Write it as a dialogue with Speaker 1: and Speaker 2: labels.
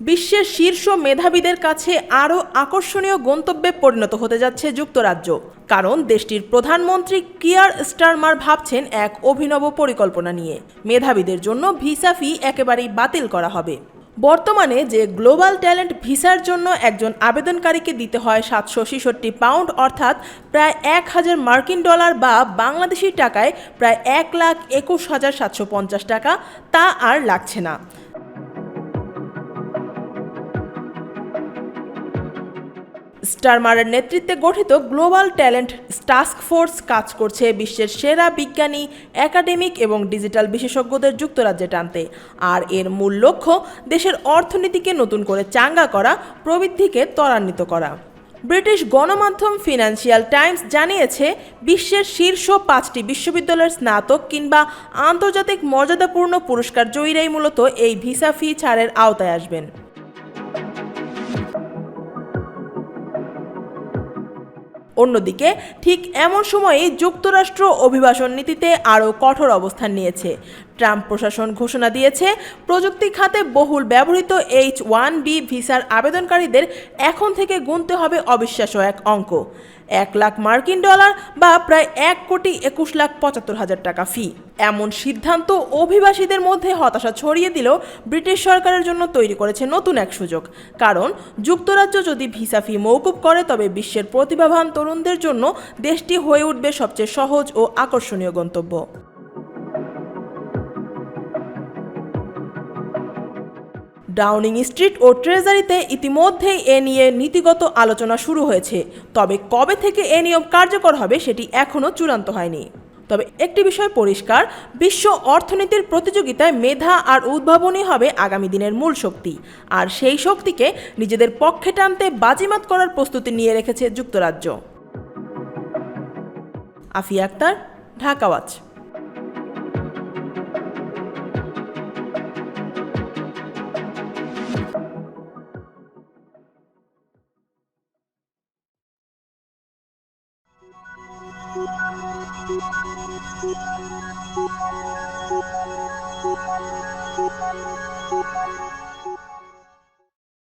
Speaker 1: বিশ্বের শীর্ষ মেধাবীদের কাছে আরও আকর্ষণীয় গন্তব্যে পরিণত হতে যাচ্ছে যুক্তরাজ্য। কারণ দেশটির প্রধানমন্ত্রী কিয়ার স্টারমার ভাবছেন এক অভিনব পরিকল্পনা নিয়ে। মেধাবীদের জন্য ভিসা ফি একেবারেই বাতিল করা হবে। বর্তমানে যে গ্লোবাল ট্যালেন্ট ভিসার জন্য একজন আবেদনকারীকে দিতে হয় সাতশো ছেষট্টি পাউন্ড, অর্থাৎ প্রায় এক হাজার মার্কিন ডলার বা বাংলাদেশি টাকায় প্রায় এক লাখ একুশ হাজার সাতশো পঞ্চাশ টাকা, তা আর লাগছে না। স্টারমারের নেতৃত্বে গঠিত গ্লোবাল ট্যালেন্ট টাস্ক ফোর্স কাজ করছে বিশ্বের সেরা বিজ্ঞানী, একাডেমিক এবং ডিজিটাল বিশেষজ্ঞদের যুক্তরাজ্যে টানতে। আর এর মূল লক্ষ্য দেশের অর্থনীতিকে নতুন করে চাঙ্গা করা, প্রবৃদ্ধিকে ত্বরান্বিত করা। ব্রিটিশ গণমাধ্যম ফিনান্সিয়াল টাইমস জানিয়েছে, বিশ্বের শীর্ষ পাঁচটি বিশ্ববিদ্যালয়ের স্নাতক কিংবা আন্তর্জাতিক মর্যাদাপূর্ণ পুরস্কার জয়ীরাই মূলত এই ভিসা ফি ছাড়ের আওতায় আসবেন। অন্যদিকে, ঠিক এমন সময়েই যুক্তরাষ্ট্র অভিবাসন নীতিতে আরও কঠোর অবস্থান নিয়েছে। ট্রাম্প প্রশাসন ঘোষণা দিয়েছে, প্রযুক্তি খাতে বহুল ব্যবহৃত এইচ ওয়ান বি ভিসার আবেদনকারীদের এখন থেকে গুনতে হবে অবিশ্বাস্য এক অঙ্ক। এক লাখ মার্কিন ডলার বা প্রায় এক কোটি একুশ লাখ পঁচাত্তর হাজার টাকা ফি। এমন সিদ্ধান্ত অভিবাসীদের মধ্যে হতাশা ছড়িয়ে দিলেও ব্রিটিশ সরকারের জন্য তৈরি করেছে নতুন এক সুযোগ। কারণ, যুক্তরাজ্য যদি ভিসা ফি মৌকুব করে, তবে বিশ্বের প্রতিভাবান তরুণদের জন্য দেশটি হয়ে উঠবে সবচেয়ে সহজ ও আকর্ষণীয় গন্তব্য। ডাউনিং স্ট্রিট ও ট্রেজারিতে ইতিমধ্যেই এ নিয়ে নীতিগত আলোচনা শুরু হয়েছে। তবে কবে থেকে এ নিয়ম কার্যকর হবে সেটি এখনও চূড়ান্ত হয়নি। তবে একটি বিষয় পরিষ্কার, বিশ্ব অর্থনীতির প্রতিযোগিতায় মেধা আর উদ্ভাবনই হবে আগামী দিনের মূল শক্তি। আর সেই শক্তিকে নিজেদের পক্ষে টানতে বাজিমাত করার প্রস্তুতি নিয়ে রেখেছে যুক্তরাজ্য। Afia Akter, Dhaka
Speaker 2: Thank you.